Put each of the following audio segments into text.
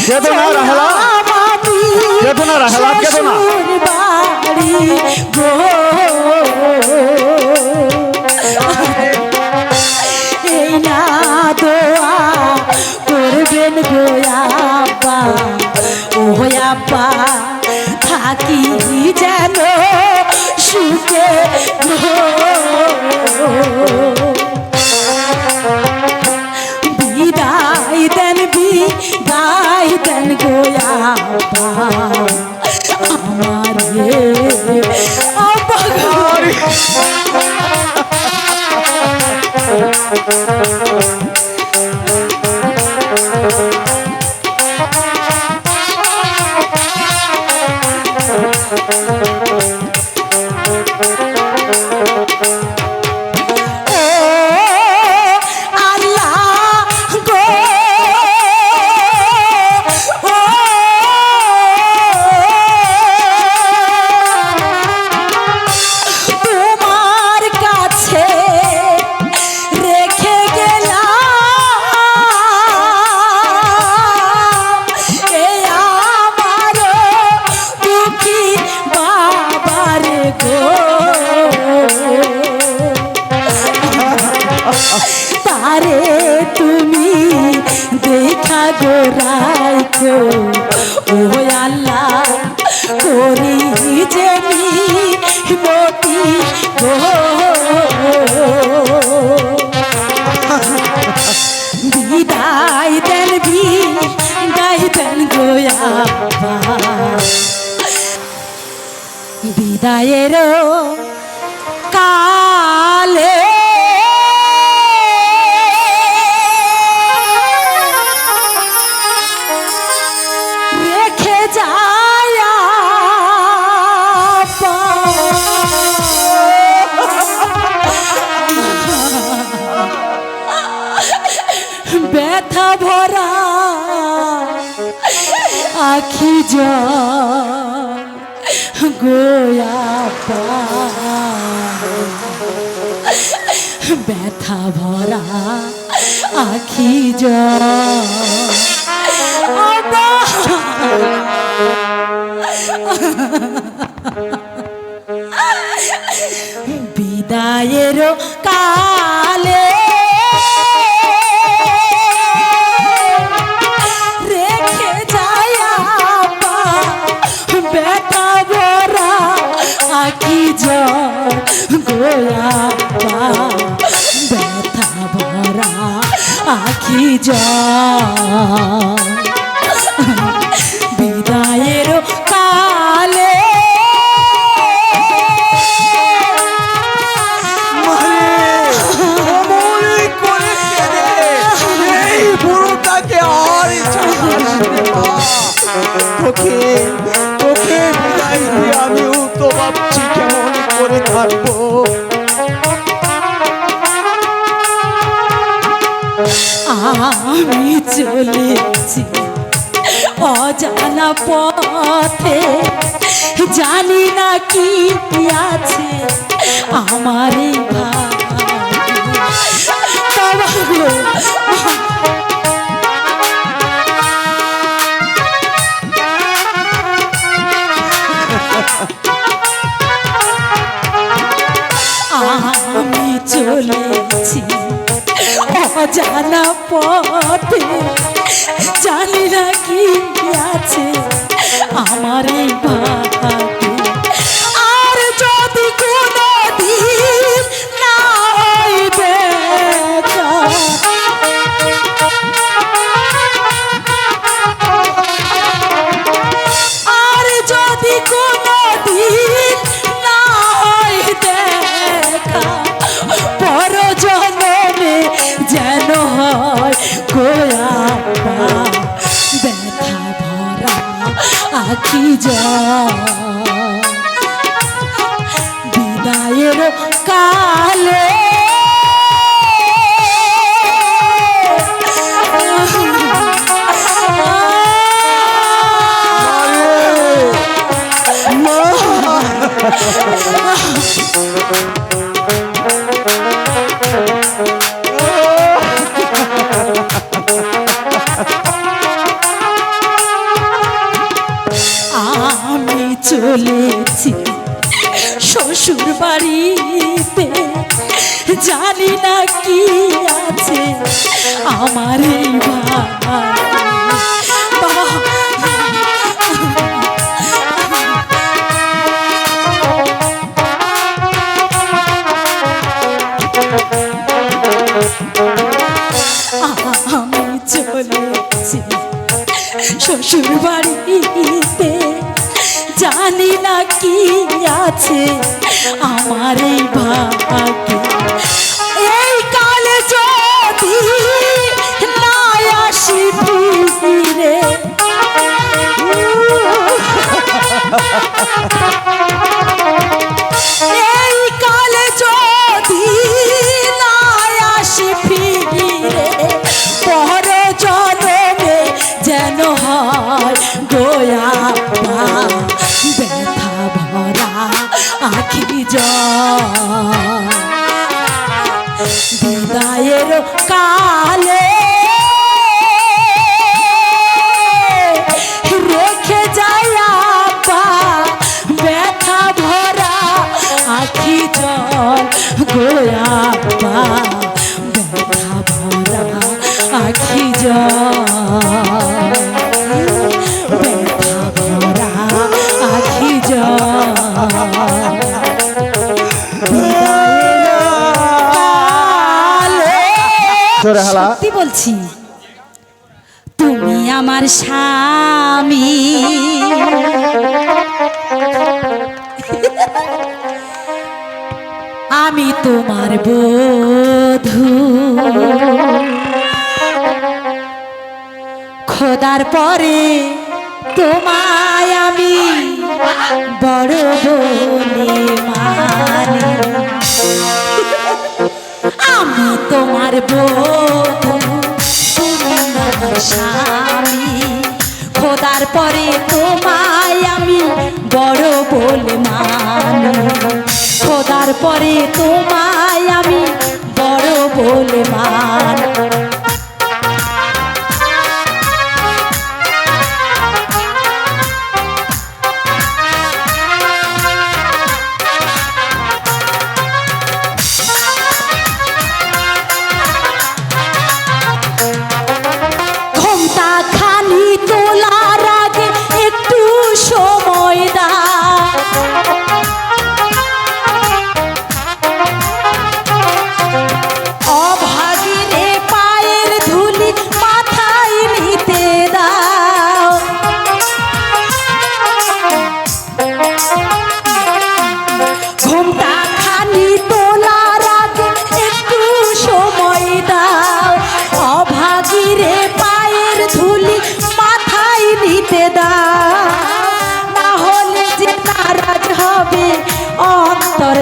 কেঁদো না রাহেলা কেঁদো না রাহেলা কেঁদো না? করবেন গো আপা ও আপা থাকি যেন সুখে গোয়া আমার রে। তারে তুমি দেখা গো রাখো। ও আল্লাহ, করি যে মতি গো। বিদায় দেন বিদায় দেন গোয়া বিদায়ের কালে ভরা আখি গোয়া ব্যথা ভরা আখি বিদায়ের কালে জল গোয়া ব্যথা ভরা আখি বিদায়ের কালে অমনি থাকব আমি চলেছি অজানা পথে। জানি না কি আছে আমার এই চলেছি অজানা পথে জানি না কি আছে আমার এই আখি যা। বিদায়ের কালে জানি না কি আছে আমার শ্বশুর বাড়িতে জানি না কি আছে আমার এই ভাগ্যে। ব্যথা ভরা আখি ব্যথা ভরা আখি সত্যি বলছি তুমি আমার স্বামী। আমি তোমার বধু। খোদার পরে তোমায় আমি বড় বলে মানি। আমি তোমার বধূ। বলে মানি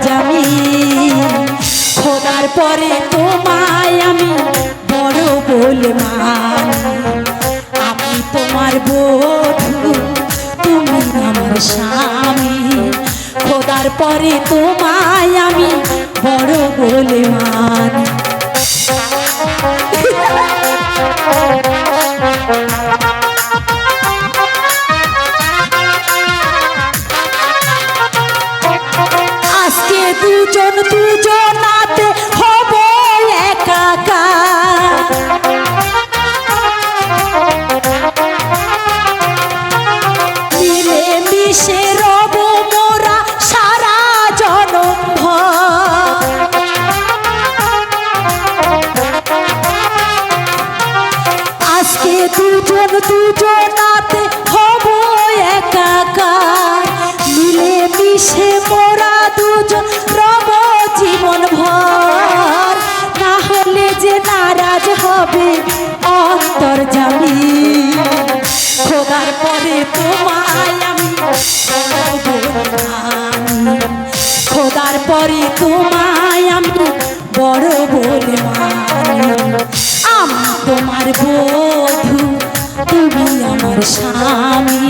জামি। খোদার পরে তোমায় আমি বড় বলমান মানি আমি তোমার বধু তুমি আমার স্বামী। খোদার পরে তোমায় আমি বড় বলে দুজন দুজনাতে হব একাকার। মিলে মিশে মোরা দুজন রব জীবন ভর। না হলে যে নারাজ হবে অন্তর জামি খোদার পরে তোমায় আমি খোদার পরে তোমায় আমি বড় বলে মানি। আমার স্বামী।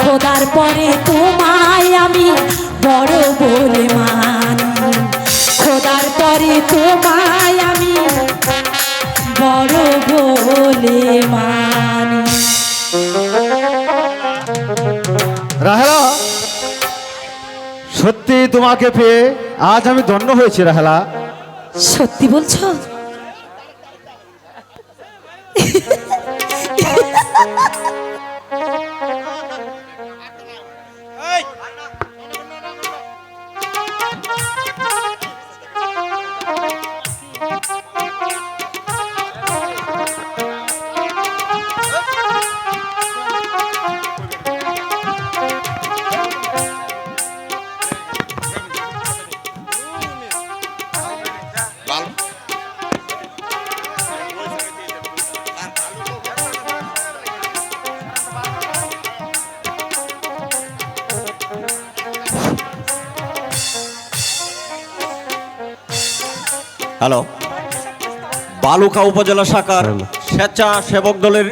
খোদার পরে তোমায় আমি বড় বলে মানি। খোদার পরে তোমায় আমি বড় বলে মানি। রাহেলা সত্যি তোমাকে পেয়ে আজ আমি ধন্য হয়েছি রাহেলা। সত্যি বলছো? Thank you. হ্যালো। বালুকা উপজেলা শাখার স্বেচ্ছা সেবক দলের